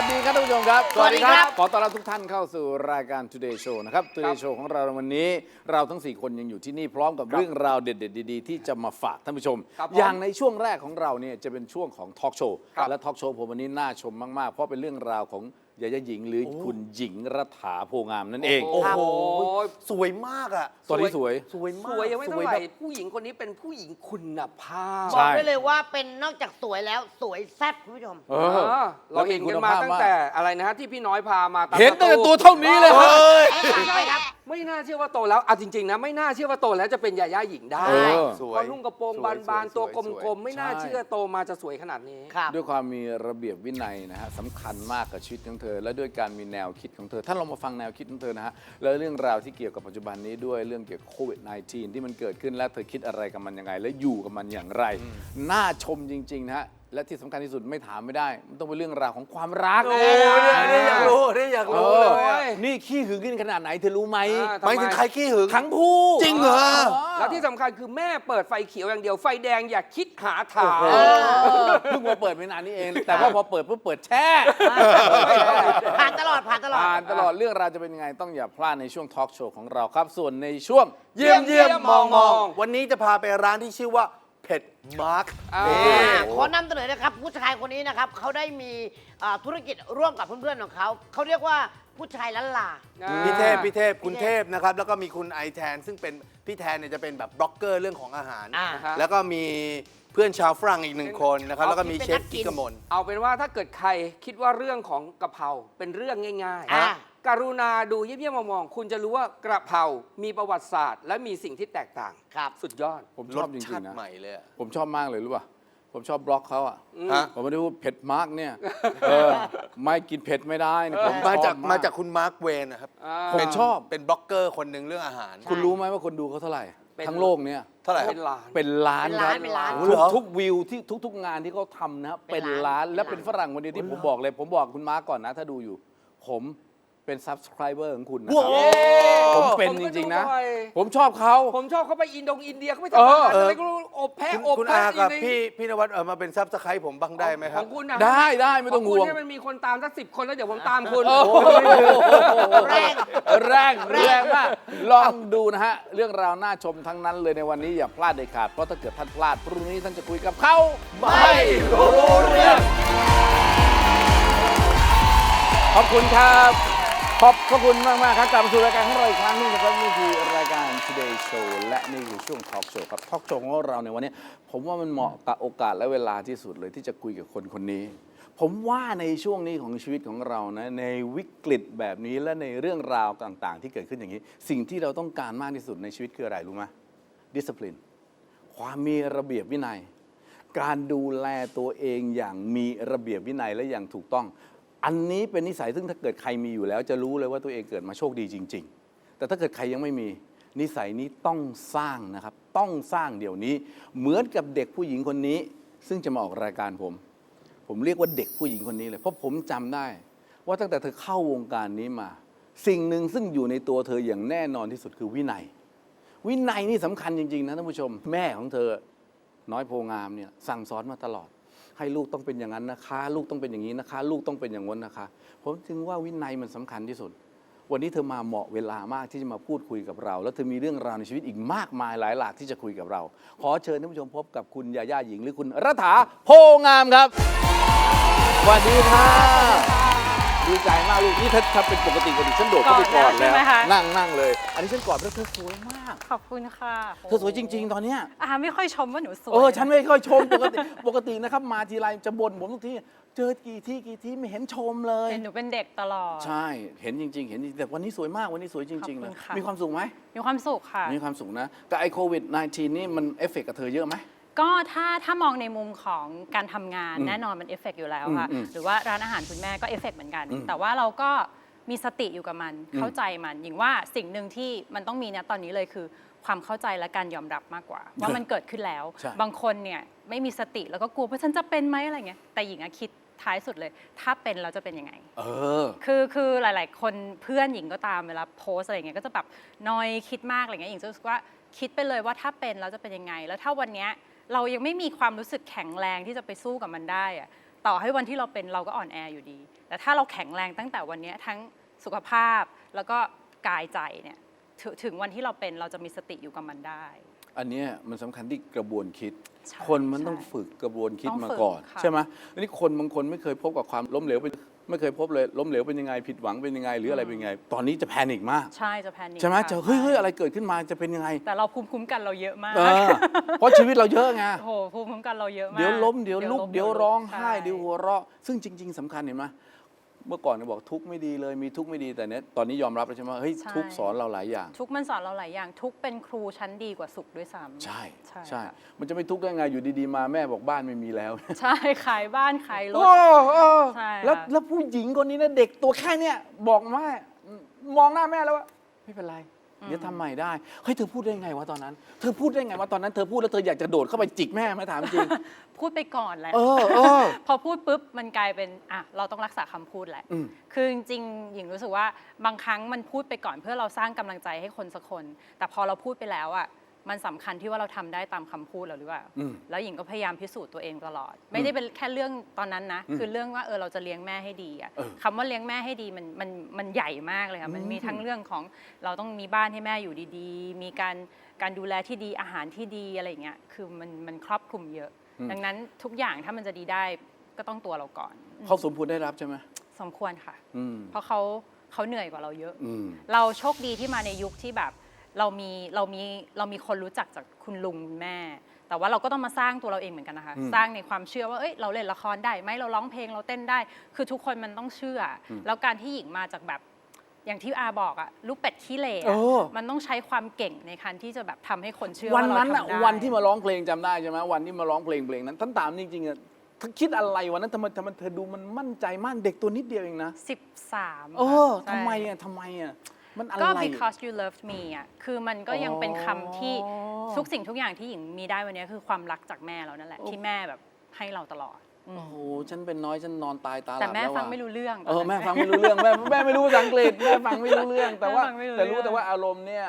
วัสดีครับท่านผู้ชมครับ สวัสดีครับ ขอต้อนรับทุกท่านเข้าสู่รายการ Today Show นะครับ Today Show ของเราในวันนี้ เราทั้ง 4 คนยังอยู่ที่นี่พร้อมกับเรื่องราวเด็ด ๆ ดี ๆ ที่จะมาฝากท่านผู้ชมครับผมอย่างในช่วงแรกของเราเนี่ยจะเป็นช่วงของทอล์กโชว์ครับและทอล์กโชว์ผมวันนี้น่าชมมาก ๆ เพราะเป็นเรื่องราวของ ยายาหญิงหรือคุณหญิงรัฐาโพงามนั่นเอง โอ้โห สวยมากอะตัวนี้สวย สวยมากสวยยังไม่เท่าไหแบร่บผู้หญิงคนนี้เป็นผู้หญิงคุณภาพใช่บอกได้เลยว่าเป็นนอกจากสวยแล้วสวยแซ่บคุณผู้ชมเอเอออเราเห็นกันมาตั้งแต่อะไรนะฮะที่พี่น้อยพามาตามเห็นตั้งแต่ประตัวเท่านี้เลยครับใช่ครับไม่น่าเชื่อว่าโตแล้วเอาจริงๆนะไม่น่าเชื่อว่าโตแล้วจะเป็นยาย่าหญิงได้เออ สวยเพราะนุ่งกระโปรงสวยบานสวยๆตัวสวยกลมๆไม่น่าใช่เชื่อโตมาจะสวยขนาดนี้ ครับ ด้วยความมีระเบียบวินัยนะฮะสำคัญมากกับชีวิตของเธอ และด้วยการมีแนวคิดของเธอท่านลองมาฟังแนวคิดของเธอนะฮะแล้วเรื่องราวที่เกี่ยวกับปัจจุบันนี้ด้วยเรื่องเกี่ยวกับโควิด -19 ที่มันเกิดขึ้นและเธอคิดอะไรกับมันยังไง และอยู่กับมันอย่างไร น่าชมจริงๆนะฮะ และที่สำคัญที่สุดไม่ถามไม่ได้ มันต้องเป็นเรื่องราวของความรักโอ้เนี่ยอยากรู้เนี่ยอยากเอรู้อเลยโอ้ยนี่ขี้หึงกันขนาดไหนเธอรู้ไหมอ่า หมายถึงใครขี้หึง ทั้งคู่จริงเหรอ แล้วที่สำคัญคือแม่เปิดไฟเขียวอย่างเดียวไฟแดงอย่าคิดหาทาง เออเพิ่งมาเปิดไม่นานนี้เอง แต่ว่าพอเปิดปุ๊บเปิดแช่ ผ่านตลอดผ่านตลอด ผ่านตลอดเรื่องราวจะเป็นยังไงต้องอย่าพลาดในช่วงทอล์กโชว์ของเราครับ ส่วนในช่วง เยี่ยมเยี่ยมเยี่ยมมองมองมอง วันนี้จะพาไปร้านที่ชื่อว่าเผ็ดมาร์คอ่านี่อ่าขอนำเสนอนะครับผู้ชายคนนี้นะครับเขาได้มีอ่าธุรกิจร่วมกับเพื่อนๆของเขาเขาเรียกว่าผู้ชายล้านลา พี่เทพพี่เทพคุณพี่เทเทพพนะครับ แล้วก็มีคุณไอแทน ซึ่งเป็นพี่แทนเนี่ยจะเป็นแบบบล็อกเกอร์เรื่องของอาหาร อ่าฮะ แล้วก็มีเพื่อนชาวฝรั่งอีกหนึ่งคนนะครับ แล้วก็มีเชฟเป็นนักกินกิกกมล เอาเป็นว่าถ้าเกิดใครคิดว่าเรื่องของกะเพราเป็นเรื่องง่ายอ่าๆ กรุณาดูเยี่ยมๆมองๆคุณจะรู้ว่ากระเพรามีประวัติศาสตร์ และมีสิ่งที่แตกต่าง ครับ สุดยอด ผมชรอบสจริชางติๆนะ ใหม่เลยอะ ผมชอบมากเลยรู้ป่ะ ผมชอบบล็อกเขาอะ ฮะ ผมไม่ได้พูดเผ็ดมากเนี่ย เออ ไม่กินเผ็ดไม่ได้เนี่ยผมมาจากชอบมาจากคุณมาร์คเวนนะครับอ่า ผมเป็นชอบ เป็นบล็อกเกอร์คนหนึ่งเรื่องอาหาร คุณรู้ไหมว่าคนดูเขาเท่าไหร่ เป็น ทั้งโลกเนี่ย เท่าไหร่ครัเป็บนล้าน เป็นล้านครับเป็นล้านเป็นล้านทุกทุกวิวที่ทุกๆงานที่เขาทำนะเป็เป็นนล้าล้านนและเป็นฝรั่งคนเดียวที่ผมบอกเลย ผมบอกคุณมาร์กก่อนนะ ถ้าดูอยู่ ผม เป็น subscriber ของคุณนะคว้ารับวผมเป็นผมจก็ริงๆนะดูบ่อยผมชอบเขา ผมชอบเขาไปอินโดงอินเดียเขาไปเอทำอาอหารอะไรก็รู้อบแพะคุณอบคุณแพะอากับยู่ในพี่พี่นวัดเออมาเป็นซับสไครต์ผมบ้างได้ไหมคขรับองคุณนะได้ได้ไม่ต้องขห่วงคุณเนี่ยมันมีคนตามสักสิบคนแล้วเดี๋ยวผมตามคุณโอ้โหแรงแรงแรงมากลองดูนะฮะ เรื่องราวน่าชมทั้งนั้นเลยในวันนี้อย่าพลาดเด็ดขาด เพราะถ้าเกิดท่านพลาดพรุ่งนี้ท่านจะคุยกับเขาไม่รู้เรื่องขอบคุณครับ ขอบพระคุณมากมากครับกลับมาสู่รายการของเราอีกครั้งหนึงนะครับนี่คือรายการ Today Show และนี่คือช่วง Talk Show ครับ Talk Show ของเราในวันนี้ ผมว่ามันเหมาะกับโอกาสและเวลาที่สุดเลยที่จะคุยกับคนคนนี้ ผมว่าในช่วงนี้ของชีวิตของเรานะในวิกฤตแบบนี้และในเรื่องราวต่างๆ ที่เกิดขึ้นอย่างนี้ สิ่งที่เราต้องการมากที่สุดในชีวิตคืออะไรรู้ไหม discipline ความมีระเบียบวินัย การดูแลตัวเองอย่างมีระเบียบวินัยและอย่างถูกต้อง อันนี้เป็นนิสัยซึ่งถ้าเกิดใครมีอยู่แล้ว จะรู้เลยว่าตัวเองเกิดมาโชคดีจริง ๆ แต่ถ้าเกิดใครยังไม่มีนิสัยนี้ต้องสร้างนะครับ ต้องสร้างเดี๋ยวนี้ เหมือนกับเด็กผู้หญิงคนนี้ ซึ่งจะมาออกรายการผม ผมเรียกว่าเด็กผู้หญิงคนนี้เลยเพราะผมจำได้ ว่าตั้งแต่เธอเข้าวงการนี้มา สิ่งหนึ่งซึ่งอยู่ในตัวเธออย่างแน่นอนที่สุดคือวินัย วินัยนี่สำคัญจริงๆนะท่านผู้ชม แม่ของเธอ น้อยโพงามเนี่ยสั่งสอนมาตลอด ให้ลูกต้องเป็นอย่างนั้นนะคะ ลูกต้องเป็นอย่างนี้นะคะ ลูกต้องเป็นอย่างนั้นนะคะ ผมจึงว่าวินัยมันสำคัญที่สุด วันนี้เธอมาเหมาะเวลามากที่จะมาพูดคุยกับเรา แล้วเธอมีเรื่องราวในชีวิตอีกมากมายหลายหลากที่จะคุยกับเรา ขอเชิญท่านผู้ชมพบกับคุณยาย่าหญิงหรือคุณรัฐาโพงามครับสวัสดีค่ะดีใจมากลูกนี่ถ้าถ้าเป็นปกติปกติฉันโดดเข้าไปกอดกอดแล้วใช่แล้วไหมคะนั่งนั่งเลย อันนี้ฉันกอดแล้วเธอสวยมาก ขอบคุณค่ะเธอสวยจริง ๆ ตอนเนี้ยอาไม่ค่อยชมว่าหนูสวยเออฉันไม่ค่อยชมปกติปกตินะครับ มาทีไรจะบ่นผมทุกทีเจอกี่ที่กี่ที่ไม่เห็นชมเลยเห็นหนูเป็นเด็กตลอด ใช่เห็นจริง ๆ เห็นจริงแต่วันนี้สวยมากวันนี้สวยจริงๆเลยขอบคุณค่ะ มีความสุขไหมมีความสุขค่ะ มีความสุขนะแต่ไอโควิด -19 นี่มันเอฟเฟกต์กับเธอเยอะไหม ก็ถ้าถ้ามองในมุมของการทำงานอืมแน่นอนมันเอฟเฟกอยู่แล้วค่ะ อืมอืมหรือว่าร้านอาหารคุณแม่ก็เอฟเฟกเหมือนกันอืมแต่ว่าเราก็ มีสติอยู่กับมันอืมเข้าใจมันอย่างว่าสิ่งหนึ่งที่มันต้องมีนะตอนนี้เลยคือ ความเข้าใจและการยอมรับมากกว่า ว่ามันเกิดขึ้นแล้ว ใช่ บางคนเนี่ยไม่มีสติแล้วก็กลัวว่าฉันจะเป็นไหมอะไรเงี้ยแต่หญิงอะคิดท้ายสุดเลย ถ้าเป็นเราจะเป็นยังไง เออ คือคือหลาย ๆ คนเพื่อนหญิงก็ตามเวลาโพสอะไรเงี้ยก็จะแบบนอยคิดมากอะไรเงี้ยหญิงจะรู้สึกว่าคิดไปเลยว่าถ้าเป็นเราจะเป็นยังไง แล้วถ้าวันเนี้ยเรายังไม่มีความรู้สึกแข็งแรงที่จะไปสู้กับมันได้อะต่อให้วันที่เราเป็นเราก็อ่อนแออยู่ดี แต่ถ้าเราแข็งแรงตั้งแต่วันเนี้ยทั้ง สุขภาพแล้วก็กายใจเนี่ยถงถึงวันที่เราเป็นเราจะมีสติอยู่กับมันได้ อันเนี้ยมันสำคัญที่กระบวนคิด ใช่คนมันต้องใช่ฝึกกระบวนคิดต้องมาฝึกก่อน ค่ะ ใช่ไหมอันนี้คนบางคนไม่เคยพบกับความล้มเหลวเป็นไม่เคยพบเลยล้มเหลวเป็นยังไงผิดหวังเป็นยังไงหรืออะไรเป็นยังไง ตอนนี้จะแพนิคมาก ใช่จะแพนิคใช่ไหมค่จะเฮ้ยเฮ้ยใช่อะไรเกิดขึ้นมาจะเป็นยังไงแต่เราภูมิคุ้มกันเราเยอะมากเออเพราะชีวิตเราเยอะไง โอ้โหภูมิคุ้มกันเราเยอะมากเดี๋ยวล้มเดี๋ยวลุกล้มเดี๋ยวร้องไห้ใช่ เดี๋ยวหัวเราะซึ่งจริง ๆสำคัญเห็นไหม เมื่อก่อนเนี่ยบอกทุกข์ไม่ดีเลยมีทุกข์ไม่ดีแต่เนี้ยตอนนี้ยอมรับแล้วใช่ไหมเฮ้ยใช่ ทุกข์สอนเราหลายอย่าง ทุกข์มันสอนเราหลายอย่าง ทุกข์เป็นครูชั้นดีกว่าสุขด้วยซ้ำ ใช่ใช่ใช่ ค่ะ มันจะไม่ทุกข์ได้ไงอยู่ดีๆมาแม่บอกบ้านไม่มีแล้ว ใช่ขายบ้านขายรถ โอ้โอ้ใช่แล้วค่ะ แล้วผู้หญิงคนนี้นะเด็กตัวแค่เนี้ยบอกแม่มองหน้าแม่แล้วว่าไม่เป็นไร เดี๋ยวทำใหม่ได้เฮ้ยเธอพูดได้ไงวะตอนนั้น เธอพูดได้ไงวะตอนนั้นเธอพูดแล้วเธออยากจะโดดเข้าไปจิกแม่ไหมถามจริง พูดไปก่อนแหละเออเออ พอพูดปุ๊บมันกลายเป็นอะเราต้องรักษาคำพูดแหละ อืม คือจริงๆหญิงรู้สึกว่าบางครั้งมันพูดไปก่อนเพื่อเราสร้างกำลังใจให้คนสักคน แต่พอเราพูดไปแล้วอะ มันสำคัญที่ว่าเราทำได้ตามคำพูดเราหรือเปล่า อืม แล้วหญิงก็พยายามพิสูจน์ตัวเองตลอด ไม่ได้เป็นแค่เรื่องตอนนั้นนะอืมคือเรื่องว่าเออเราจะเลี้ยงแม่ให้ดีอะเออคำว่าเลี้ยงแม่ให้ดีมันมันมันใหญ่มากเลยค่ะมันมีทั้งเรื่องของเราต้องมีบ้านให้แม่อยู่ดีๆ มีการการดูแลที่ดีอาหารที่ดีอะไรอย่างเงี้ยคือมันมันครอบคลุมเยอะดังนั้นทุกอย่างถ้ามันจะดีได้ก็ต้องตัวเราก่อนเขาสมควรได้รับใช่ไหมสมควรค่ะ อืมเพราะเขาเขาเหนื่อยกว่าเราเยอะ อืม เราโชคดีที่มาในยุคที่แบบ เรามีเรามีเรามีคนรู้จักจากคุณลุงคุณแม่ แต่ว่าเราก็ต้องมาสร้างตัวเราเองเหมือนกันนะคะอืมสร้างในความเชื่อว่าเอ้ยเราเล่นละครได้ไหมเราร้องเพลงเราเต้นได้ คือทุกคนมันต้องเชื่ออมแล้วการที่หญิงมาจากแบบอย่างที่อาบอกอะลูกเป็ดขี้เหร่เออะอมันต้องใช้ความเก่งในการที่จะแบบทำให้คนเชื่อวันว่าเรานั้นอะทำได้ วันที่มาร้องเพลงจำได้ใช่ไหมวันที่มาร้องเพลงเพลงนั้นท่านถามจริงๆอะเธอคิดอะไรวันนั้นทำไมทำไมเธอดูมันมั่นใจมากเด็กตัวนิดเดียวเองนะสิบสามเออใช่ทำไมอะทำไมอะ มันอะไรก็ because you loved me อะคือมันก็ยังเป็นคำที่อ๋อ ทุกสิ่งทุกอย่างที่หญิงมีได้วันนี้คือความรักจากแม่เรานั่นแหละที่แม่แบบให้เราตลอดอืมโอ้โหฉันเป็นน้อยฉันนอนตายตาหลับแต่แม่ล้วฟังอะ ไม่รู้เรื่องเออตนแม่นั้น ฟังไม่รู้เรื่องแม่แม่ไม่รู้ภาษาอังกฤษแม่ฟังไม่รู้เรื่อง แต่ว่าแม่ฟังไม่รู้แต่รู้เรื่องแต่ว่าอารมณ์เนี่ย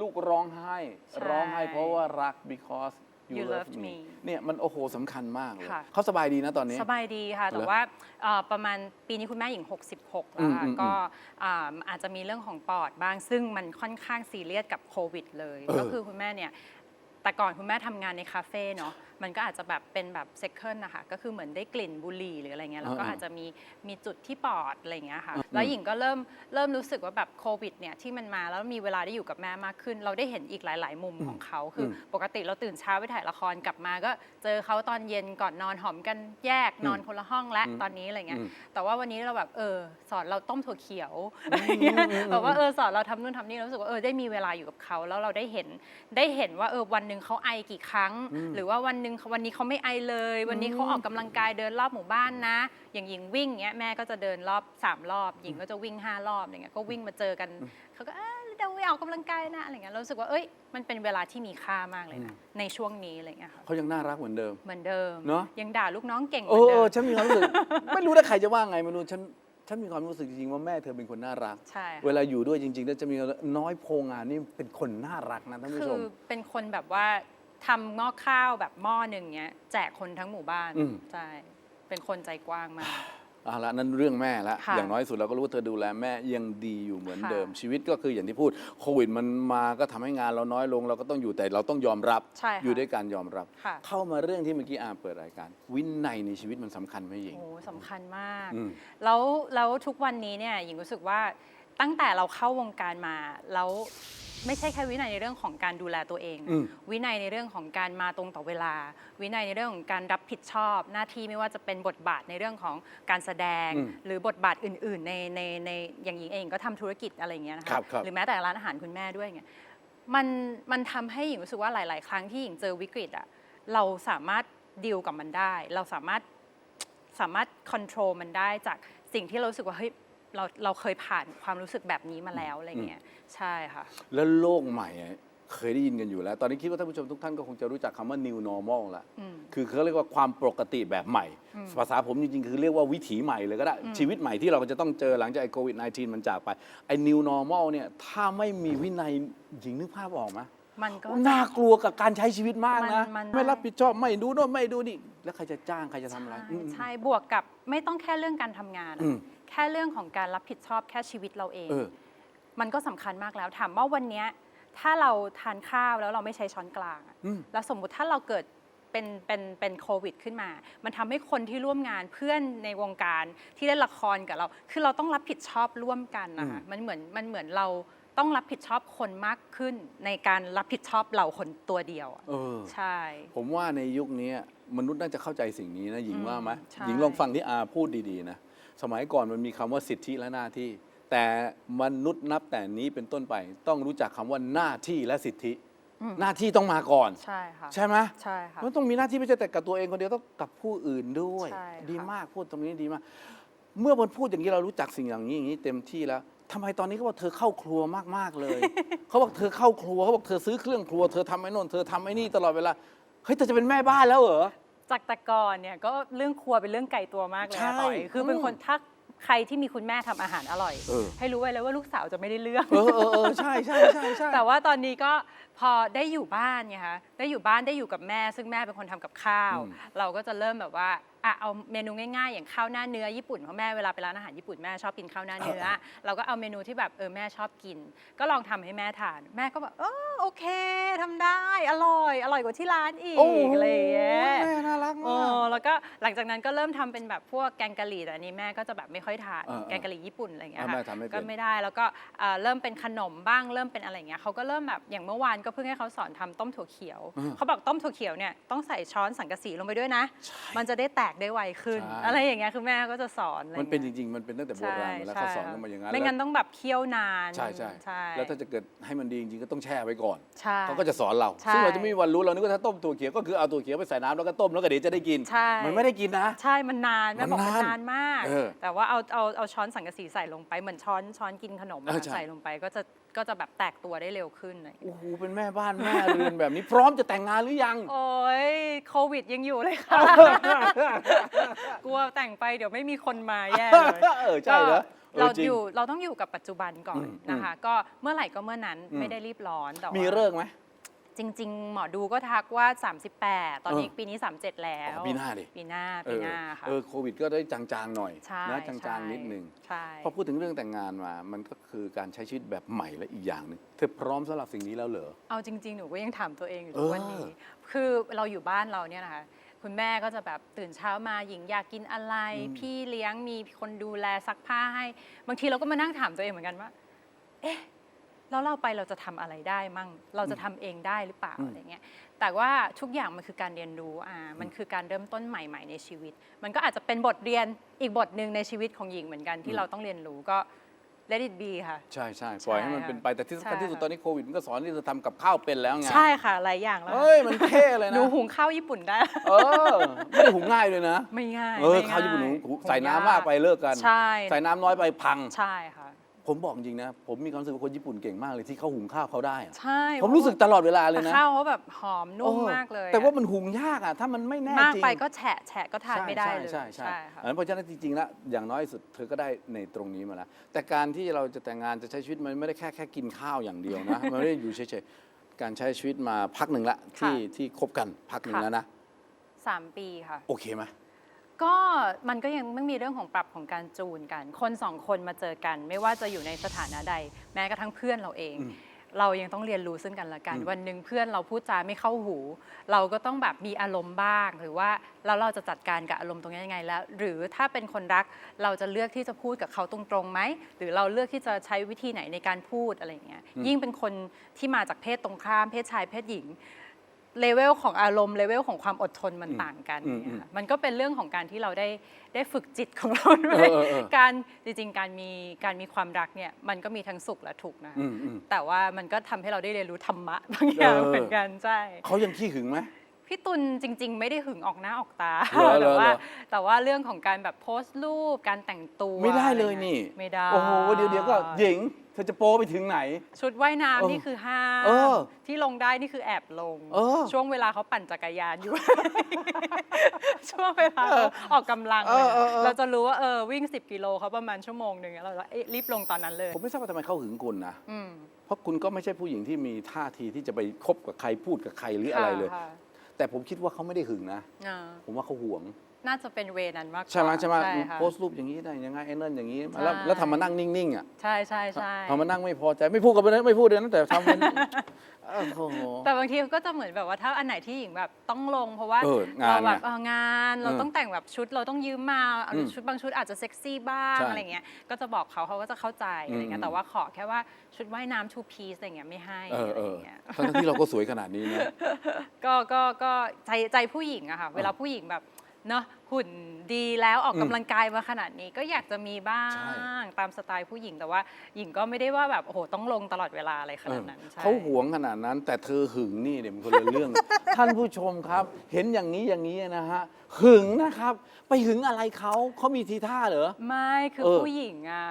ลูกร้องไห้ใช่ ร้องไห้เพราะว่ารัก because you, You love loved me me เนี่ยมันโอ้โหสำคัญมากเลยค่ะ เขาสบายดีนะตอนนี้ สบายดีค่ะ แต่เหรอว่าเอ่อประมาณปีนี้คุณแม่หญิง 66 แล้วอืค่ะมอืมก็อ่าอาจจะมีเรื่องของปอดบ้าง ซึ่งมันค่อนข้างซีเรียสกับโควิดเลย เออก็คือคุณแม่เนี่ย แต่ก่อนคุณแม่ทำงานในคาเฟ่เนาะมันก็อาจจะแบบเป็นแบบเซคเคิลนะคะก็คือเหมือนได้กลิ่นบุหรี่หรืออะไรเงี้ยแล้วก็เออเอออาจจะมีมีจุดที่ปอดอะไรเงี้ยค่ะอืมแล้วหญิงก็เริ่มเริ่มรู้สึกว่าแบบโควิดเนี่ยที่มันมาแล้วมีเวลาได้อยู่กับแม่มากขึ้น เราได้เห็นอีกหลาย ๆ มุมของเขาคืออมปกติเราตื่นเช้าไปถ่ายละครกลับมา ก็เจอเขาตอนเย็นก่อนนอนหอมกันแยกนอนคนละห้องและอืมตอนนี้อะไรเงี้ยอืมแต่ว่าวันนี้เราแบบเออสอนเราต้มถั่วเขียวอะไรเงี้ยแบบว่าเออสอนเราทำนู่นทำนี่เรารู้สึกว่าเออได้มีเวลาอยู่กับเขาแล้วเราได้เห็นได้เห็นว่าเออวันหนึ่งเขาไอกี่ครั้ง หรือว่าวันหนึ่งวันนี้เขาไม่ไอเลย วันนี้เขาออกกำลังกายเดินรอบหมู่บ้านนะ อย่างหญิงวิ่งเงี้ยแม่ก็จะเดินรอบสามรอบ หญิงก็จะวิ่งห้ารอบอย่างเงี้ยก็วิ่งมาเจอกันเขาก็เออเดี๋ยวไปออกกำลังกายนะอะไรเงี้ยเรารู้สึกว่าเอ้ยมันเป็นเวลาที่มีค่ามากเลยนะในช่วงนี้อะไรเงี้ยค่ะเขายังน่ารักเหมือนเดิมเหมือนเดิมเนอะยังด่าลูกน้องเก่งเหเอมือนอเดิเออมฉันมีความรู้สึกไม่รู้นะใครจะว่าไงไม่รู้ฉันฉันมีความรู้สึกจริงๆว่าแม่เธอเป็นคนน่ารักใช่ค่ะเวลาอยู่ด้วยจริงๆแล้วจะมีน้อยโพงานนี่เป็นคนน่ารักนะท่านผู้คืชอมเป็นคนแบบว่า ทำหม้อข้าวแบบหม้อหนึ่งเนี้ยแจกคนทั้งหมู่บ้านอืม ใช่เป็นคนใจกว้างมาก เอาละนั่นเรื่องแม่ละค่ะอย่างน้อยสุดเราก็รู้ว่าเธอดูแลแม่ยังดีอยู่เหมือนค่ะเดิม ชีวิตก็คืออย่างที่พูดโควิดมันมาก็ทำให้งานเราน้อยลง เราก็ต้องอยู่แต่เราต้องยอมรับใช่ค่ะอยู่ด้วยการยอมรับ ค่ะ เข้ามาเรื่องที่เมื่อกี้อาเปิดรายการ วินัยในชีวิตมันสำคัญไหมหญิง โอ้สำคัญมาก อืมแล้วแล้วทุกวันนี้เนี่ยหญิงรู้สึกว่า ตั้งแต่เราเข้าวงการมาแล้วไม่ใช่แค่วินัยในเรื่องของการดูแลตัวเองนะอืม วินัยในเรื่องของการมาตรงต่อเวลา วินัยในเรื่องของการรับผิดชอบ หน้าที่ไม่ว่าจะเป็นบทบาทในเรื่องของการแสดง อืมหรือบทบาทอื่น ๆ ในในในอย่างหญิงเองก็ทำธุรกิจอะไรอย่างเงี้ยนะครัคะบครับ หรือแม้แต่ร้านอาหารคุณแม่ด้วยเงี้ยมันมันทำให้หญิงรู้สึกว่าหลาย ๆ ครั้งที่หญิงเจอวิกฤตอะเราสามารถดีลกับมันได้ เราสามารถ สามารถค o n t r o l มันได้จากสิ่งที่เรารู้สึกว่าเฮ้ย เราเราเคยผ่านความรู้สึกแบบนี้มาแล้วอะไรเงี้ยใช่ค่ะ แล้วโลกใหม่อะเคยได้ยินกันอยู่แล้ว ตอนนี้คิดว่าท่านผู้ชมทุกท่านก็คงจะรู้จักคำว่า new normal ละอืม คือเขาเรียกว่าความปกติแบบใหม่ ภาษาผมจริงๆ คือเรียกว่าวิถีใหม่เลยก็ได้ ชีวิตใหม่ที่เราจะต้องเจอหลังจากไอ้โควิด -19 มันจากไป ไอ้ new normal เนี่ย ถ้าไม่มีวินัยหญิงนึกภาพออกไหม มันก็ น่ากลัวกับการใช้ชีวิตมากนะ มันมันไม่รับผิดชอบไม่ดูโน่นไม่ดูนี่ แล้วใครจะจ้างใครจะทำอะไรใช่อืม ใช่บวกกับไม่ต้องแค่เรื่องการทำงานอะอืมแค่เรื่องของการรับผิดชอบแค่ชีวิตเราเอง เออ มันก็สำคัญมากแล้วถามว่าวันเนี้ยถ้าเราทานข้าวแล้วเราไม่ใช้ช้อนกลางอะอืม แล้วสมมุติถ้าเราเกิดเป็นเป็นเป็นโควิดขึ้นมา มันทำให้คนที่ร่วมงานเพื่อนในวงการที่เล่นละครกับเรา คือเราต้องรับผิดชอบร่วมกันนะคะมันเหมือนมันเหมือนเราต้องรับผิดชอบคนมากขึ้น ในการรับผิดชอบเราคนตัวเดียวอะเออ ใช่ ผมว่าในยุคนี้มนุษย์น่าจะเข้าใจสิ่งนี้นะหญิงอืมว่าไหมใช่ หญิงลองฟังที่อาพูดดีๆนะ สมัยก่อนมันมีคำว่าสิทธิและหน้าที่ แต่มนุษย์นับแต่นี้เป็นต้นไป ต้องรู้จักคำว่าหน้าที่และสิทธิ หน้าที่ต้องมาก่อน ใช่ค่ะใช่ไหมใช่ค่ะมันต้องมีหน้าที่ไม่ใช่แต่กับตัวเองคนเดียวต้องกับผู้อื่นด้วยใช่ค่ะดีมากพูดตรงนี้ดีมาก เมื่อมันพูดอย่างนี้เรารู้จักสิ่งอย่างนี้อย่างนี้เต็มที่แล้วทำไมตอนนี้เขาบอกเธอเข้าครัวมากๆเลย เขาบอกเธอเข้าครัวเขาบอกเธอซื้อเครื่องครัว เธอทำไอ้โน่นเธอทำไอ้นี่ตลอดเวลา เฮ้ยเธอจะเป็นแม่บ้านแล้วเหรอ จากแต่ก่อนเนี่ยก็เรื่องครัวเป็นเรื่องไกลตัวมากเลยใช่นะต่อยคือเป็นคนถ้าใครที่มีคุณแม่ทำอาหารอร่อย เออ ให้รู้ไว้เลยว่าลูกสาวจะไม่ได้เรื่อง เออเออเออใช่ใช่ใช่ใช่ แต่ว่าตอนนี้ก็พอได้อยู่บ้านไงคะได้อยู่บ้านได้อยู่กับแม่ ซึ่งแม่เป็นคนทำกับข้าว อืม เราก็จะเริ่มแบบว่า อะเอาเมนูง่ายๆ อย่างข้าวหน้าเนื้อญี่ปุ่นเพราะแม่เวลาไปร้านอาหารญี่ปุ่นแม่ชอบกินข้าวหน้าเนื้อ เราก็เอาเมนูที่แบบเออแม่ชอบกิน ก็ลองทำให้แม่ทาน แม่ก็แบบเออโอเคทำได้อร่อย อร่อยกว่าที่ร้านอีกโอ้โหอะไรอย่างเงี้ยแม่น่ารักโอ้มากแล้วก็หลังจากนั้นก็เริ่มทำเป็นแบบพวกแกงกะหรี่แต่อันนี้แม่ก็จะแบบไม่ค่อยทานเออเออแกงกะหรี่ญี่ปุ่นอะไรอย่างเงี้ยอะค่ะแม่ทำไม่เป็นก็ไม่ได้แล้วก็เอ่อเริ่มเป็นขนมบ้างเริ่มเป็นอะไรอย่างเงี้ยเขาก็เริ่มแบบอย่างเมื่อวานก็เพิ่งให้เขาสอนทำต้มถั่วเขียวอืมเขาบอกต้มถั่วเขียวเนี่ยต้องใส่ช้อนสังกะสีลงไปด้วยนะ มันจะได้แตกได้ไวขึ้น ใช่ อะไรอย่างเงี้ยคือแม่ก็จะสอนอะไรมันเป็นจอย่างงี้ย ริง ๆ มันเป็นตั้งแต่โบราณมาแล้วใช่เขาสอนใช่กันมาอย่างนั้นไม่งั้นแล้วต้องแบบเคี่ยวนานใช่ใช่ใช่แล้วถ้าจะเกิดให้มันดีจริงๆก็ต้องแช่ไว้ก่อนใช่ เขาก็จะสอนเราใช่ซึ่งเราจะไม่มีวันรู้เรานึกว่าถ้าต้มถั่วเขียวก็คือเอาถั่วเขียวไปใส่น้ำแล้วก็ต้มแล้วก็เดี๋ยวจะได้กิน ใช่ มันไม่ได้กินนะ ใช่มันนานแม่บอกมันมันนานนานมาก เออแต่ว่าเอาเอาเอาช้อนสังกะสีใส่ลงไปเหมือนช้อนช้อนกินขนมอะเออใช่ ใส่ลงไปก็จะ ก็จะแบบแตกตัวได้เร็วขึ้นอะไรอย่างเงี้ยโอ้โหเป็นแม่บ้านแม่เรือนแบบนี้ พร้อมจะแต่งงานหรือยัง โอ้ยโควิดยังอยู่เลยค่ะ กลัวแต่งไปเดี๋ยวไม่มีคนมาแย่เลย เออใช่เหรอเออเราจริงอยู่เราต้องอยู่กับปัจจุบันก่อนอืมนะคะ ก็เมื่อไหร่ก็เมื่อนั้นอืม ไม่ได้รีบร้อนแต่ว่ามีเลิกษ์ไหม จริง ๆ หมอดูก็ทักว่า 38 ตอนนี้เออปีนี้ 37 แล้ว อ๋อปีหน้าดิ ปีหน้าเอปีอหน้าค่ะ เออโควิดก็ได้จางๆหน่อยใช่นะจางๆนิดนึง ใช่ พอพูดถึงเรื่องแต่งงานมา มันก็คือการใช้ชีวิตแบบใหม่และอีกอย่างหนึ่งเธอพร้อมสำหรับสิ่งนี้แล้วเหรอ เอาจริง ๆ หนูก็ยังถามตัวเองอยู่เอทุอกวันนี้คือเราอยู่บ้านเราเนี่ยนะคะ คุณแม่ก็จะแบบตื่นเช้ามาหญิงอยากกินอะไรพี่เลี้ยงมีคนดูแลซักผ้าให้ บางทีเราก็มานั่งถามตัวเองเหมือนกันว่า เอ๊ะ แล้วเราไปเราจะทำอะไรได้มั่ง เราจะทำเองได้หรือเปล่าอืมอะไรเงี้ยแต่ว่าทุกอย่างมันคือการเรียนรู้อ่ามันคือการเริ่มต้นใหม่ๆในชีวิต มันก็อาจจะเป็นบทเรียนอีกบทหนึ่งในชีวิตของหญิงเหมือนกันที่เราต้องเรียนรู้ก็ let it be ค่ะ ใช่ใช่ปล่อยให้มันใช่เป็นไป แต่ที่สำคัญใช่ที่สุดค่ะตอนนี้โควิดมันก็สอนที่จะทำกับข้าวเป็นแล้วไง ใช่ค่ะ หลายอย่างแล้ว เฮ้ย มันเท่เลยหนะนูหุงข้าวญี่ปุ่นได้ เออ ไม่ได้หุงง่ายเลยนะ ไม่ง่าย เออไม่ง่ข้าวญี่ปุ่นหุงหุงใส่น้ำยมากไปเลิกกัน ใช่ ใส่น้ำน้อยไปพัง ใช่ค่ะ ผมบอกจริงนะ ผมมีความรู้สึกว่าคนญี่ปุ่นเก่งมากเลยที่เขาหุงข้าวเขาได้อะใช่ผมรู้สึกตลอดเวลาเลยแต่นะ ข้าวเขาแบบหอมนุ่มออมากเลยแต่ว่าอะมันหุงยากอะถ้ามันไม่แน่มากจริงไปก็แฉะแฉะก็ทานไม่ได้เลยใช่ใช่ใช่ค่ะอันนั้นเพราะฉะนั้นจริงๆแล้วอย่างน้อยสุดเธอก็ได้ในตรงนี้มาแล้ว แต่การที่เราจะแต่งงานจะใช้ชีวิตมันไม่ได้แค่แค่กินข้าวอย่างเดียวนะมันไม่ได้อยู่เฉยๆการใช้ชีวิตมาพักหนึ่งละที่ที่คบกันพักหนึ่งแล้วนะสามปีค่ะ โอเคไหม ก็มันก็ยังไม่มีเรื่องของปรับของการจูนกัน คนสองคนมาเจอกัน ไม่ว่าจะอยู่ในสถานะใด แม้กระทั่งเพื่อนเราเองอืมเรายังต้องเรียนรู้ซึ่งกันและกันอืมวันหนึ่งเพื่อนเราพูดจาไม่เข้าหู เราก็ต้องแบบมีอารมณ์บ้าง หรือว่าแล้วเราจะจัดการกับอารมณ์ตรงนี้ยังไงแล้ว หรือถ้าเป็นคนรักเราจะเลือกที่จะพูดกับเขาตรงๆไหมหรือเราเลือกที่จะใช้วิธีไหนในการพูดอะไรอย่างเงี้ยยิ่งเป็นคนที่มาจากเพศตรงข้าม เพศชายเพศหญิง เลเวลของอารมณ์เลเวลของความอดทนมันอืมต่างกันอืมเนี่ยอืมค่ะมันก็เป็นเรื่องของการที่เราได้ได้ฝึกจิตของเราด้วเอยอเออเออ การจริงๆการมีการมีความรักเนี่ยมันก็มีทั้งสุขและทุกข์นะคะ อืมอืม แต่ว่ามันก็ทำให้เราได้เรียนรู้ธรรมะบางอย่างเออ เหมือนกันใช่ เขายังขี้หึงไหม พี่ตุลจริง ๆ ไม่ได้หึงออกหน้าออกตา เหรอเหรแต่อว่าเหรอแต่ว่าเรื่องของการแบบโพสต์รูปการแต่งตัวไม่ได้เลยอะรนี่งี้ไม่ได้โอ้โหเดี๋ยวเดี๋ยวก็หญิง เธอจะโป้ไปถึงไหน ชุดว่ายน้ำเออนี่คือห้ามเออที่ลงได้นี่คือแอบลง เออช่วงเวลาเขาปั่นจักรยานอยู่ ช่วงเวลาเขาออกกำลังเออเออเออ เราจะรู้ว่าเออวิ่ง 10 กิโลเขาประมาณชั่วโมงหนึ่งเราจะเอ๊ะรีบลงตอนนั้นเลยผมไม่ทราบว่าทำไมเขาหึงคุณนะ อืมเพราะคุณก็ไม่ใช่ผู้หญิงที่มีท่าทีที่จะไปคบกับใครพูดกับใครหรืออะไรเลย ค่ะแต่ผมคิดว่าเขาไม่ได้หึงนะ อ่าผมว่าเขาห่วง น่าจะเป็นเวนั้นมากกว่าใช่ไหมใช่ไหมใช่ค่ะโพสต์รูปอย่างนี้ได้ยังไงไอ้นั่นอย่างนี้ใช่แล้วแล้วทำมานั่งนิ่งๆอะใช่ใช่ใช่ทำมานั่งไม่พอใจไม่พูดกับมันไม่พูดเลยนะแต่ทำเป็นโอ้โหแต่บางทีก็จะเหมือนแบบว่าถ้าอันไหนที่หญิงแบบต้องลงเพราะว่าเอองานเราแบบไงเอองานเราเออต้องแต่งแบบชุดเราต้องยืมมาอืมชุดบางชุดอาจจะเซ็กซี่บ้างใช่อะไรเงี้ยก็จะบอกเขาเขาก็จะเข้าใจอะไรเงี้อืยมแต่ว่าขอแค่ว่าชุดว่ายน้ำ two piece อะไรเงี้ยไม่ให้เอออะไรเออเงี้ยทั้งๆที่เราก็สวยขนาดนี้นะก็ก็ก็ใจใจผู้หญิงอะค่ะเวลาผู้หญิงแบบ เนาะหุ่นดีแล้วออกอืมกำลังกายมาขนาดนี้ก็อยากจะมีบ้างใช่ตามสไตล์ผู้หญิงแต่ว่า หญิงก็ไม่ได้ว่าแบบโอ้โหต้องลงตลอดเวลาอะไรขนาดนั้นใช่ เขาหวงขนาดนั้น แต่เธอหึงนี่เดี๋ยวมันคนละเรื่อง ท่านผู้ชมครับ เห็นอย่างนี้อย่างนี้นะฮะหึงนะครับ ไปหึงอะไรเขาเขามีทีท่าเหรอ ไม่คือเออผู้หญิงอะ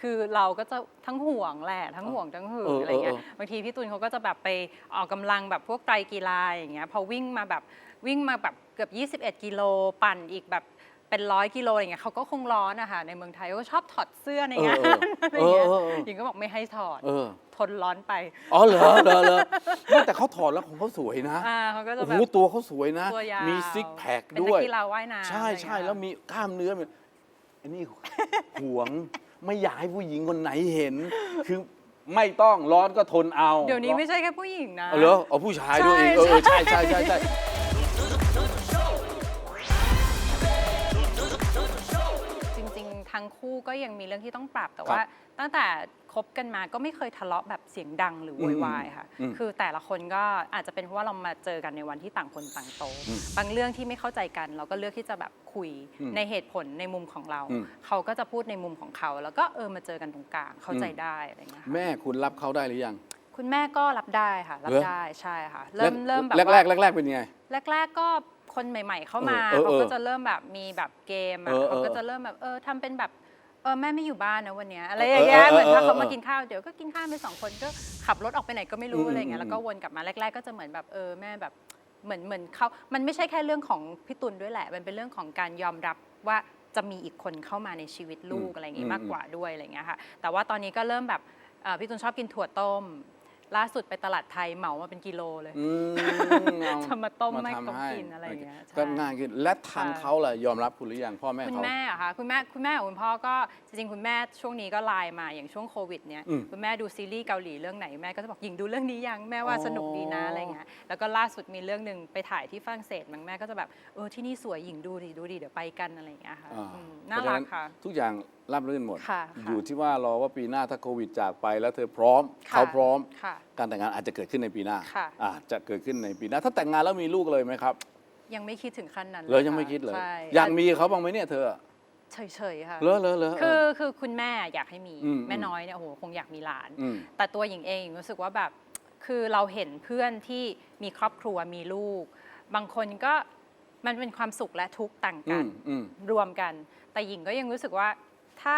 คือเราก็จะทั้งห่วงแหละทั้งห่วงทั้งหึงเอออะไรเงี้ยเออเออบางทีพี่ตุลเขาก็จะแบบไปออกกำลังแบบพวกไตรกีฬาอย่างเงี้ยพอวิ่งมาแบบวิ่งมาแบบ เกือบ 21 กิโลปั่นอีกแบบเป็นร้อยกิโลอะไรเงี้ยเขาก็คงร้อนอะค่ะในเมืองไทยเขาก็ชอบถอดเสื้อในงานเอออะไรเงี้ยเออเออเออหญิงก็บอกไม่ให้ถอดเออทนร้อนไป อ๋อเหรอเหรอเหรอไม่แต่เขาถอดแล้วของเขาสวยนะอ่าเขาก็จะโอ้แบโหบตัวเขาสวยนะตัวยาวมีซิกแพคเป็นด้วยนักกีฬาว่ายน้ำใช่อะไรใช่เงี้ยแล้วมีกล้ามเนื้อมีอันนี้หวงไม่อยากให้ผู้หญิงคนไหนเห็น คือไม่ต้องร้อนก็ทนเอา เดี๋ยวนี้ไม่ใช่แค่ผู้หญิงนะเอาเหรอเอาผู้ชายด้วยอีกเออเออใช่ใช่ใช่ใช่ คู่ก็ยังมีเรื่องที่ต้องปรับแต่ครับว่า ตั้งแต่คบกันมาก็ไม่เคยทะเลาะแบบเสียงดังหรือโวยวายค่ะอืมคือแต่ละคนก็อาจจะเป็นเพราะว่าเรามาเจอกันในวันที่ต่างคนต่างโตอืมบางเรื่องที่ไม่เข้าใจกัน เราก็เลือกที่จะแบบคุยอืมในเหตุผลในมุมของเราอืมเขาก็จะพูดในมุมของเขา แล้วก็เออมาเจอกันตรงกลางเข้าใจได้อะไรอย่างเงี้ยค่ะแม่คุณรับเขาได้หรือยัง คุณแม่ก็รับได้ค่ะรัเหรบอได้ใช่ค่ะ เริ่มเริ่มแบบแรกว่าแรกแรกแรกเป็นยังไงแรก ๆก็คนใหม่ ๆ เข้ามาเออเออเขาก็เออจะเริ่มแบบมีแบบเกมอะเออเออเขาก็จะเริ่มแบบเออทำเป็นแบบ เออแม่ไม่อยู่บ้านนะวันเนี้ยอะไรอย่างเงี้ยเออเออเหมือนถ้าเออเขาเออมากินข้าวเดี๋ยวก็กินข้าวไปสองคนก็ขับรถออกไปไหนก็ไม่รู้อืมอะไรอย่างเงี้ยอืมแล้วก็วนกลับมาแรก ๆ ก็จะเหมือนแบบเออแม่แบบเหมือนเหมือนเขามันไม่ใช่แค่เรื่องของพี่ตุลด้วยแหละ มันเป็นเรื่องของการยอมรับว่าจะมีอีกคนเข้ามาในชีวิตลูกอะไรอย่างงี้มากกว่าด้วยอะไรอย่างเงี้ยค่ะแต่ว่าตอนนี้ก็เริ่มแบบเอ่อพี่ตุลชอบกินถั่วต้ม ล่าสุดไปตลาดไทยเหมามาเป็นกิโลเลย อืมเอาจะมาต้มไม่ทำต้มให้กินอะไรอย่างเงี้ยใช่ ก็ง่ายขึ้นและทางใช่เขาล่ะยอมรับคุณหรือยังพ่อแม่คุณเขา แม่อะคะคุณแม่คุณแม่กับคุณพ่อก็จริงๆคุณแม่ช่วงนี้ก็ไลน์มาอย่างช่วงโควิดเนี่ยอืมคุณแม่ดูซีรีส์เกาหลีเรื่องไหนแม่ก็จะบอกหญิงดูเรื่องนี้ยังแม่ว่าอ๋อ สนุกดีนะอะไรเงี้ยแล้วก็ล่าสุดมีเรื่องหนึ่งไปถ่ายที่ฝรั่งเศสมั้งแม่ก็จะแบบเออที่นี่สวยหญิงดูดิดูดิเดี๋ยวไปกันอะไรอย่างเงี้ยค่ะอ่าอืมน่าเพะฉะรักค่ะ ทุกอย่าง รับรื่นหมด ค่ะค่ะอยู่ที่ว่ารอว่าปีหน้าถ้าโควิดจากไปแล้วเธอพร้อม ค่ะเขาพร้อม ค่ะการแต่งงานอาจจะเกิดขึ้นในปีหน้าค่ะ อาจจะเกิดขึ้นในปีหน้า ถ้าแต่งงานแล้วมีลูกเลยไหมครับยังไม่คิดถึงขั้นนั้นเลยยังค่ะไม่คิดเลย ใช่อยากมีเขาบ้างไหมเนี่ยเธอเฉยๆค่ะ เลอะเลอะเลอะ คือคือคุณแม่อยากให้มีอืมแม่น้อยเนี่ยโอ้โหคงอยากมีหลานอืมแต่ตัวหญิงเองหญิงรู้สึกว่าแบบคือเราเห็นเพื่อนที่มีครอบครัวมีลูก บางคนก็มันเป็นความสุขและทุกข์ต่างอืกัน มอืม รวมกัน แต่หญิงก็ยังรู้สึกว่า ถ้า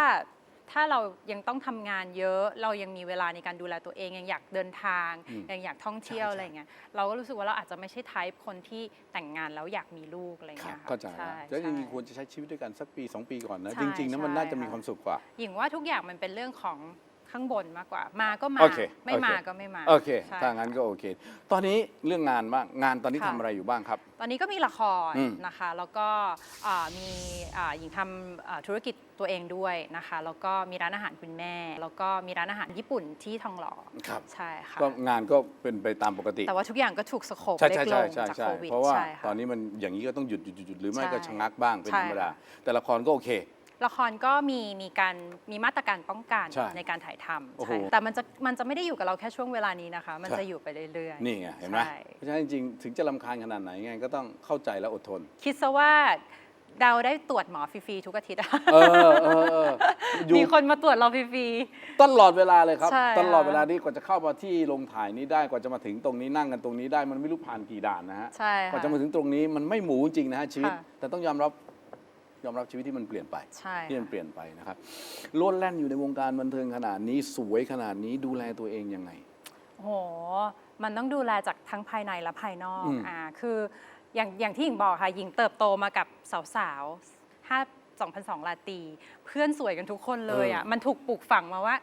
ถ้าเรายังต้องทำงานเยอะ เรายังมีเวลาในการดูแลตัวเอง ยังอยากเดินทาง อืมยังอยากท่องเที่ยวใช่อะไรเงี้ยเราก็รู้สึกว่าเราอาจจะไม่ใช่ไทป์คนที่แต่งงานแล้วอยากมีลูกอะไรครับเงี้ยค่ะเข้าใจแล้วช่ แล้วจริงๆใช่ควรจะใช้ชีวิตด้วยกันสักปีสองปีก่อนนะ ใช่จริงๆนะมันใช่น่าจะมีค่ะ ความสุขกว่า หญิงว่าทุกอย่างมันเป็นเรื่องของ ข้างบนมากกว่า มาก็มา โอเคไม่โอเคมาก็ไม่มาโอเค ใช่ ถ้างั้นก็โอเค ตอนนี้เรื่องงานบ้าง งานตอนนี้ค่ะ ทำอะไรอยู่บ้างครับ ตอนนี้ก็มีละครอืมนะคะ แล้วก็อ่ามีอ่าหญิงทำอ่าธุรกิจตัวเองด้วยนะคะ แล้วก็มีร้านอาหารคุณแม่ แล้วก็มีร้านอาหารญี่ปุ่นที่ทองหล่อครับ ใช่ค่ะก็งานก็เป็นไปตามปกติ แต่ว่าทุกอย่างก็ถูกสโคปใช่เล็ใช่กลใช่งใช่จากใช่โควิดเพราะว่าใช่ค่ะ ตอนนี้มันอย่างนี้ก็ต้องหยุดหยุดหยุดหยุดหรือไม่ใช่ก็ชะงักบ้างเป็นใช่ธรรมดา ค่ะ แต่ละครก็โอเค ละครก็มีมีการมีมาตรการป้องกันใช่ในการถ่ายทำโอ้โห ใช่แต่มันจะมันจะไม่ได้อยู่กับเราแค่ช่วงเวลานี้นะคะ มันใช่จะอยู่ไปเรื่อยๆนี่ไงเห็นไหมใช่เพราะฉะนั้นจริงๆถึงจะลำคาญขนาดไหนไงก็ต้องเข้าใจและอดทน คิดซะว่าเราได้ตรวจหมอฟรีๆทุกอาทิตย์อะเออเออเอออยู่มีคนมาตรวจเราฟรี ตลอดเวลาเลยครับ ใช่ตลอดค่ะเวลานี้กว่าจะเข้ามาที่โรงถ่ายนี้ได้กว่าจะมาถึงตรงนี้นั่งกันตรงนี้ได้มันไม่รู้ผ่านกี่ด่านนะฮะๆใช่กว่าค่ะ จะมาถึงตรงนี้มันไม่หมูจริงนะฮะชีวิต ค่ะ แต่ต้องยอมรับ ยอมรับชีวิตที่มันเปลี่ยนไปใช่ที่มันค่ะเปลี่ยนไปนะครับโลดแล่นอยู่ในวงการบันเทิงขนาดนี้สวยขนาดนี้ดูแลตัวเองยังไงโอ้โหมันต้องดูแลจากทั้งภายในและภายนอกอืมอ่าคืออย่างอย่างที่หญิงบอกค่ะหญิงเติบโตมากับสาวๆห้า2002ลาตรีเพื่อนสวยกันทุกคนเลยอะมันถูกปลูกฝังมาว่า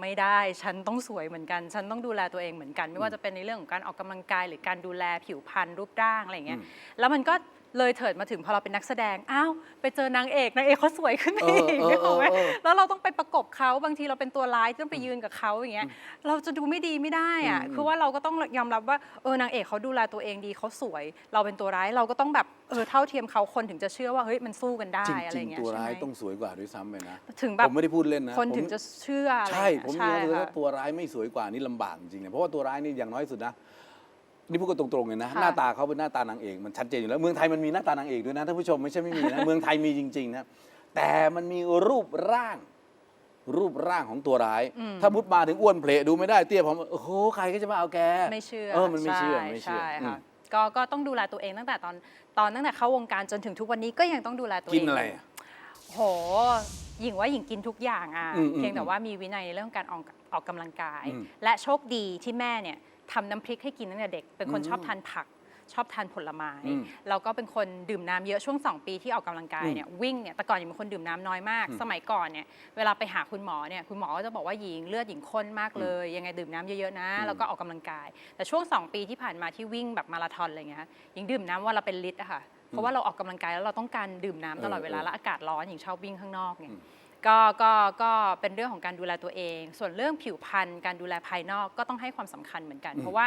ไม่ได้ฉันต้องสวยเหมือนกัน ฉันต้องดูแลตัวเองเหมือนกัน ไม่ว่าจะเป็นในเรื่องของการออกกำลังกายหรือการดูแลผิวพรรณรูปร่างอะไรอย่างเงี้ยแล้วมันก็ เลยเถิดมาถึงพอเราเป็นนักแสดง อ้าว ไปเจอนางเอก นางเอกเขาสวยขึ้นไปอีกเออเออนึกออกไหมเออเออแล้วเราต้องไปประกบเขาบางทีเราเป็นตัวร้ายต้องไปยืนกับเขาอย่างเงี้ย เราจะดูไม่ดีไม่ได้อะอืมคือว่าเราก็ต้องยอมรับว่า เออ นางเอกเขาดูแลตัวเองดีเขาสวย เราเป็นตัวร้าย เราก็ต้องแบบ เออ เท่าเทียมเขาคนถึงจะเชื่อว่า เฮ้ย มันสู้กันได้จอะไรริงเงี้ๆยตัวใช่ร้ายไหมต้องสวยกว่าด้วยซ้ำไปนะถึงแบบผมไม่ได้พูดเล่นนะคนผมถึงจะเชื่ออะไรใช่เงี้ยผมมีใช่ความรู้สึกค่ะว่าตัวร้ายไม่สวยกว่านี่ลำบากจริงๆนะเพราะว่าตัวร้ายนี่อย่างน้อยสุดนะ นี่พูดกันตรงๆเลยนะ ค่ะ หน้าตาเขาเป็นหน้าตานางเอกมันชัดเจนอยู่แล้วเมืองไทยมันมีหน้าตานางเอกด้วยนะท่านผู้ชมไม่ใช่ไม่มีนะ เมืองไทยมีจริงๆนะแต่มันมีรูปร่าง รูปร่างของตัวร้ายถ้ามุดมาถึงอ้วนเพลดูไม่ได้เตี้ยผมโอ้โหใครก็จะมาเอาแกไม่เชื่อเออมันไม่เชื่อใไม่เชื่อใช่อืค่ะม ก็ก็ต้องดูแลตัวเองตั้งแต่ตอนตอนตั้งแต่เข้าวงการจนถึงทุกวันนี้ก็ยังต้องดูแลตัวเองกินอะไรอะ โหหญิงว่าหญิงกินทุกอย่างอะอืมอืมเพียงแต่ว่ามีวินัยในเรื่องการออกออกกำลังกาย อืม และโชคดีที่แม่เนี่ย ทำน้ำพริกให้กินตั้งแต่เด็ก เป็นคนอืมชอบทานผัก ชอบทานผลไม้อืมแล้วก็เป็นคนดื่มน้ำเยอะช่วง 2 ปีที่ออกกำลังกายเนี่ยวิ่งเนี่ยแต่ก่อนหญิงเป็นคนดื่มน้ำน้อยมาก สมัยก่อนเนี่ยเวลาไปหาคุณหมอเนี่ยคุณหมอก็จะบอกว่าหญิงเลือดหญิงข้นมากเลย ยังไงดื่มน้ำเยอะๆนะ แล้วก็ออกกำลังกาย แต่ช่วง 2 ปีที่ผ่านมาที่วิ่งแบบมาราธอนอะไรเงี้ยหญิงดื่มน้ำวันละเป็นลิตรอะค่ะเพราะว่าเราออกกำลังกายแล้วเราต้องการดื่มน้ำตลอดเวลาเออแล้วอากาศร้อนหญิงชอบวิ่งข้างนอกเนี่ยอืม ก็ก็ก็เป็นเรื่องของการดูแลตัวเอง ส่วนเรื่องผิวพรรณการดูแลภายนอกก็ต้องให้ความสำคัญเหมือนกัน เพราะว่า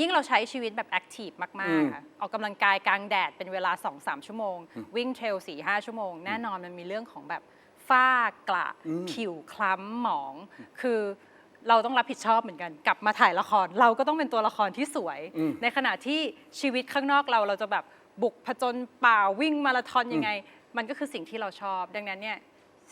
ยิ่งเราใช้ชีวิตแบบแอคทีฟมากๆอะออกกำลังกายกลางแดดเป็นเวลา 2-3 ชั่วโมง วิ่งเทรล4-5 ชั่วโมง แน่นอนมันมีเรื่องของแบบฝ้ากระอืมผิวคล้ำหมอง คือเราต้องรับผิดชอบเหมือนกัน กลับมาถ่ายละคร เราก็ต้องเป็นตัวละครที่สวย อืม ในขณะที่ชีวิตข้างนอกเราเราจะแบบบุกผจญป่าวิ่งมาราธอนยังไง มันก็คือสิ่งที่เราชอบ ดังนั้นเนี่ย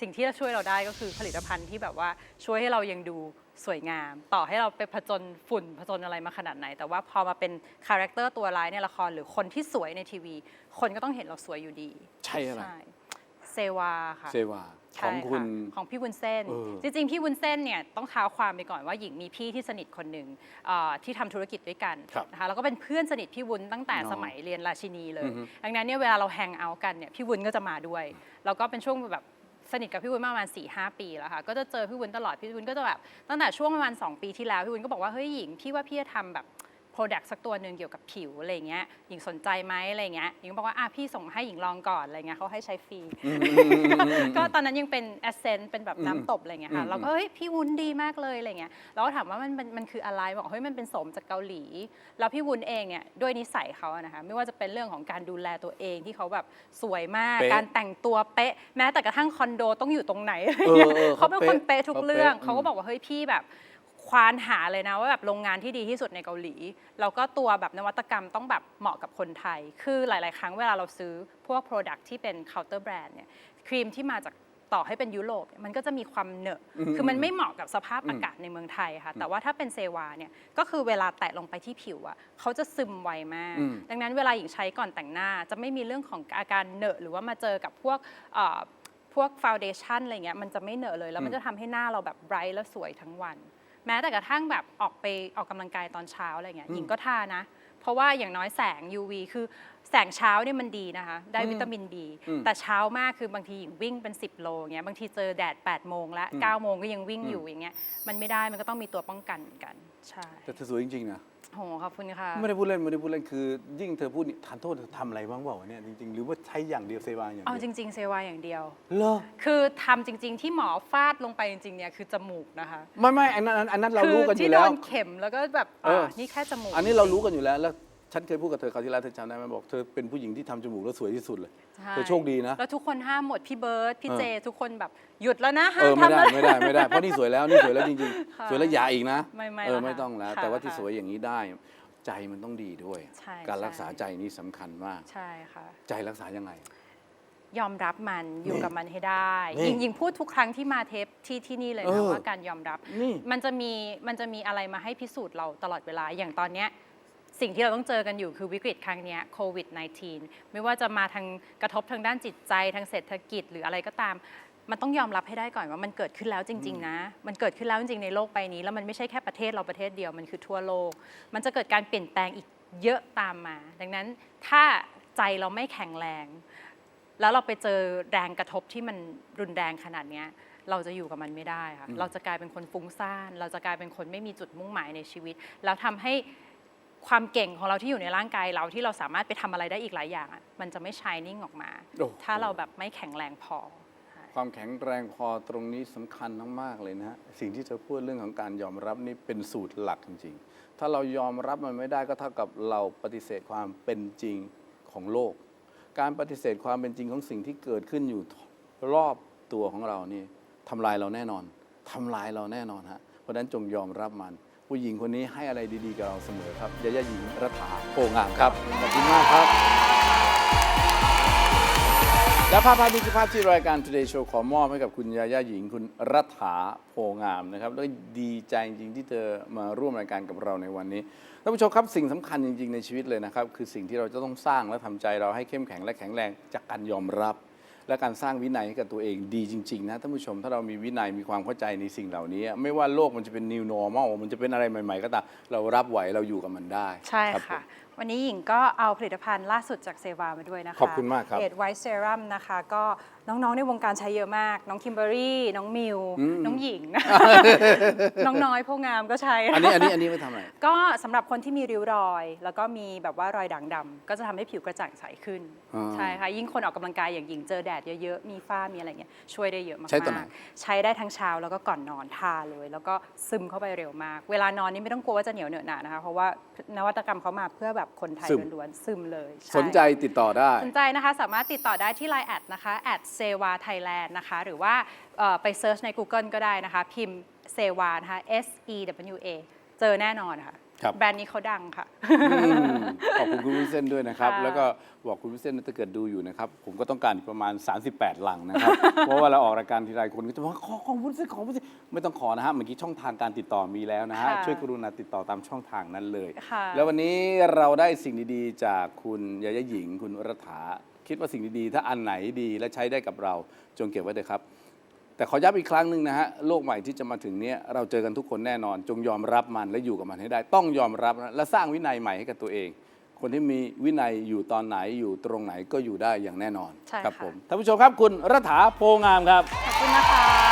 สิ่งที่จะช่วยเราได้ก็คือผลิตภัณฑ์ที่แบบว่าช่วยให้เรายังดูสวยงาม ต่อให้เราไปผจญฝุ่นผจญอะไรมาขนาดไหน แต่ว่าพอมาเป็นคาแรคเตอร์ตัวร้ายในละครหรือคนที่สวยในทีวี คนก็ต้องเห็นเราสวยอยู่ดี ใช่อะไรเซวาค่ะ เซวาขใช่องคุณะของพี่วุ้นเส้น เออจริง ๆ พี่วุ้นเส้นเนี่ยต้องเท้าความไปก่อนว่าหญิงมีพี่ที่สนิทคนหนึ่งเอ่อที่ทำธุรกิจด้วยกันครับนะคะแล้วก็เป็นเพื่อนสนิทพี่วุ้นตั้งแต่อ๋อสมัยเรียนราชินีเลอืยอฮึดังนั้นเนี่ยเวลาเราแฮงเอาท์กันเนี่ยพี่วุ้นก็จะมาด้วย แล้วก็เป็นช่วงแบบ สนิทกับพี่วุ้นมาประมาณ4ี่หปีแล้วค่ะก็จะเจอพี่วุ้นตลอดพี่วุ้นก็จะแบบตั้งแต่ช่วงประมาณ2ปีที่แล้วพี่วุ้นก็บอกว่าเฮ้ยหญิงพี่ว่าพี่จะทำแบบ Product สักตัวหนึ่งเกี่ยวกับผิวอะไรเงี้ยหญิงสนใจไหมอะไรเงี้ยหญิงก็บอกว่าอะพี่ส่งมาให้หญิงลองก่อนอะไรเงี้ยเขาให้ใช้ฟรี ก็ตอนนั้นยังเป็นแอสเซนต์เป็นแบบน้ำตบอะไรเงี้ยค่ะอืมเราก็เฮ้ยพี่วุ้นดีมากเลยอะไรเงี้ยเราก็ถามว่ามันมันมันคืออะไรบอกเฮ้ยมันเป็นสมจากเกาหลี แล้วพี่วุ้นเองเนี่ยด้วยนิสัยเขาอะนะคะไม่ว่าจะเป็นเรื่องของการดูแลตัวเองที่เขาแบบสวยมาก เป๊ะการแต่งตัวเป๊ะ แม้แต่กระทั่งคอนโดต้องอยู่ตรงไหนเออเออเขาเป็นคนเป๊ะเป๊ะทุกเขาเป๊ะเรื่องอืมเขาก็บอกว่าเฮ้ยพี่แบบ ควานหาเลยนะว่าแบบโรงงานที่ดีที่สุดในเกาหลี แล้วก็ตัวแบบนวัตกรรมต้องแบบเหมาะกับคนไทย คือหลาย ๆ ครั้งเวลาเราซื้อพวก Product ที่เป็น counter brand เนี่ยครีมที่มาจากต่อให้เป็นยุโรปเนี่ยมันก็จะมีความเหนอะอืมคือมันไม่เหมาะกับสภาพอากาศในเมืองไทยค่ะ แต่ว่าถ้าเป็นเซวาเนี่ย ก็คือเวลาแตะลงไปที่ผิวอะเขาจะซึมไวมากอืมดังนั้นเวลาหญิงใช้ก่อนแต่งหน้า จะไม่มีเรื่องของอาการเหนอะหรือว่ามาเจอกับพวกเอ่อพวกฟาวเดชันอะไรเงี้ยมันจะไม่เหนอะเลย แล้วมันจะทำให้หน้าเราแบบไบรท์และสวยทั้งวัน แม้แต่กระทั่งแบบออกไปออกกำลังกายตอนเช้าอะไรเงี้ยหญิงก็ทานะ เพราะว่าอย่างน้อยแสง UV คือแสงเช้าเนี่ยมันดีนะคะ ได้วิตามินดีอืมแต่เช้ามากคือบางทีหญิงวิ่งเป็น 10 โลเงี้ยบางทีเจอแดด 8 โมงและอืม9โมงก็ยังวิ่งอืมอยู่อย่างเงี้ยมันไม่ได้มันก็ต้องมีตัวป้องกันเหมือนกันใช่แต่เธอสวยจริงๆนะ โหขอบคุณค่ะ ไม่ได้พูดเล่นไม่ได้พูดเล่นคือ ยิ่งเธอพูดนี่ทานโทษเธอทำอะไรบ้างเปล่าวะเนี่ยจริงๆ หรือว่าใช้อย่างเดียวเซวาอย่างเอาเดีจยวริง ๆ เซวาอย่างเดียว เหรอคือทำจริง ๆ ที่หมอฟาดลงไปจริงๆเนี่ยคือจมูกนะคะไม่ไม่อันนั้นอันนั้นเราคืรู้กันอที่ยู่โดแล้ว นเข็มแล้วก็แบบเอออ่านี่แค่จมูกอันนี้เรารู้กันอยู่แล้วแล้ว ฉันเคยพูดกับเธอคราวที่แล้วเธอจำได้ไหมบอกเธอเป็นผู้หญิงที่ทำจมูกแล้วสวยที่สุดเลย ใช่เธอโชคดีนะ แล้วทุกคนห้ามหมดพี่เบิร์ดพี่เออเจ ทุกคนแบบหยุดแล้วนะห้าเอมอไม่ทำได้อะไร ไม่ได้ไม่ได้เพราะนี่สวยแล้วนี่สวยแล้วจริงค่ะๆสวยแล้วอย่าอีกนะไม่ไม่เออแล้วไม่ค่ะต้องแล้ว ค่ะแต่ว่าที่ค่ะสวยอย่างนี้ได้ ใจมันต้องดีด้วย ใช่การใช่รักษาใจนี่สำคัญมาก ใช่ค่ะ ใจรักษายังไง ยอมรับมันอยู่กับมันให้ได้นี่ยิงยิงพูดทุกครั้งที่มาเทปที่ที่นี่เลยเอนะอว่าการยอมรับ นี่ มันจะมีมันจะมีอะไรมาให้พิสูจน์เราตลอดเวลาอย่างตอนเนี้ย สิ่งที่เราต้องเจอกันอยู่คือวิกฤตครั้งเนี้ยโควิด -19 ไม่ว่าจะมาทางกระทบทางด้านจิตใจทางเศรษฐกิจหรืออะไรก็ตาม มันต้องยอมรับให้ได้ก่อนว่ามันเกิดขึ้นแล้วจริง ๆ นะ มันเกิดขึ้นแล้วจริงๆในโลกใบนี้ แล้วมันไม่ใช่แค่ประเทศเราประเทศเดียวมันคือทั่วโลก มันจะเกิดการเปลี่ยนแปลงอีกเยอะตามมา ดังนั้นถ้าใจเราไม่แข็งแรง แล้วเราไปเจอแรงกระทบที่มันรุนแรงขนาดเนี้ยเราจะอยู่กับมันไม่ได้ค่ะเราจะกลายเป็นคนฟุ้งซ่าน เราจะกลายเป็นคนไม่มีจุดมุ่งหมายในชีวิต แล้วทำให้ ความเก่งของเราที่อยู่ในร่างกายเราที่เราสามารถไปทำอะไรได้อีกหลายอย่างอะมันจะไม่ชายนิ่งออกมาโอ้โหถ้าเราแบบไม่แข็งแรงพอใช่ความแข็งแรงพอตรงนี้สำคัญมากๆเลยนะฮะสิ่งที่เธอพูดเรื่องของการยอมรับนี่เป็นสูตรหลักจริง ๆ ถ้าเรายอมรับมันไม่ได้ก็เท่ากับเราปฏิเสธความเป็นจริงของโลก การปฏิเสธความเป็นจริงของสิ่งที่เกิดขึ้นอยู่รอบตัวของเรานี่ทำลายเราแน่นอนทำลายเราแน่นอนฮะเพราะฉะนั้นจงยอมรับมัน ผู้หญิงคนนี้ให้อะไรดีๆกับเราเสมอครับยาย่าหญิงรัฐาโพงามครับขอบคุณมากครับ และภาพภาพนี้คือภาพที่รายการ Today Show ขอมอบให้กับคุณยาย่าหญิงคุณรัฐาโพงามนะครับแล้วก็ดีใจจริงๆที่เธอมาร่วมรายการกับเราในวันนี้ท่านผู้ชมครับสิ่งสำคัญจริงๆในชีวิตเลยนะครับคือสิ่งที่เราจะต้องสร้างและทำใจเราให้เข้มแข็งและแข็งแรงจากการยอมรับ และการสร้างวินัยให้กับตัวเองดีจริง ๆ นะท่านผู้ชม ถ้าเรามีวินัยมีความเข้าใจในสิ่งเหล่านี้ ไม่ว่าโลกมันจะเป็น new normal มันจะเป็นอะไรใหม่ ๆ ก็ตามเรารับไหวเราอยู่กับมันได้ใช่รับผม ค่ะ วันนี้หญิงก็เอาผลิตภัณฑ์ล่าสุดจากเซวามาด้วยนะคะขอบคุณมากครับเอดไวท์เซรั่มนะคะ ก็น้องๆ ในวงการใช้เยอะมาก น้องคิมเบอรี่น้องมิวอืมน้องหญิง น้องน้อยพวกงามก็ใช้ อันนี้อันนี้อันนี้ไม่ทำอะไร ก็สำหรับคนที่มีริ้วรอย แล้วก็มีแบบว่ารอยด่างดำก็จะทำให้ผิวกระจ่างใสขึ้นอ่าใช่ค่ะยิ่งคนออกกำลังกายอย่างหญิงเจอแดดเยอะๆ มีฝ้ามีอะไรเงี้ยช่วยได้เยอะมากๆใช้ตัวไหนใช้ได้ทั้งเช้าแล้วก็ก่อนนอนทาเลย แล้วก็ซึมเข้าไปเร็วมาก เวลานอนนี่ไม่ต้องกลัวว่าจะเหนียวเหนอะหนานะคะเพราะว่านวัตกรรมเขามาเพื่อแบบคนไทยซึม ล้วนๆซึมเลยช่ สนใจติดต่อได้ สนใจนะคะสามารถติดต่อได้ที่ Line แอดนะคะแอดเซวาไทยแลนด์นะคะ หรือว่าเอ่อไปเซิร์ชใน Google ก็ได้นะคะ พิมพ์เซวานะคะ S E W A เจอแน่นอนค่ะ ครับ แบรนด์นี้เขาดังค่ะ อืมขอบคุณคุณวิเซนด้วยนะครับ ค่ะ แล้วก็บอกคุณวิเซนถ้าเกิดดูอยู่นะครับ ผมก็ต้องการอีกประมาณ 38 หลังนะครับ เพราะว่าเราออกรายการทีไรคนก็จะบอกว่าขอของวุ้นเส้นของวุ้นเส้นไม่ต้องขอนะฮะเมื่อกี้ช่องทางการติดต่อมีแล้วนะฮะค่ะช่วยกรุณาติดต่อตามช่องทางนั้นเลย ค่ะ แล้ววันนี้เราได้สิ่งดีๆ จากคุณยายาหญิง คุณรัฐาคิดว่าสิ่งดีๆ ถ้าอันไหนดีและใช้ได้กับเราจงเก็บไว้เถอะครับ แต่ขอย้ำอีกครั้งหนึ่งนะฮะโลกใหม่ที่จะมาถึงเนี้ยเราเจอกันทุกคนแน่นอน จงยอมรับมันและอยู่กับมันให้ได้ ต้องยอมรับนะและสร้างวินัยใหม่ให้กับตัวเอง คนที่มีวินัยอยู่ตอนไหนอยู่ตรงไหนก็อยู่ได้อย่างแน่นอนใช่ครับค่ะ ผมท่านผู้ชมครับคุณรัฐาโพงามครับ ขอบคุณนะคะ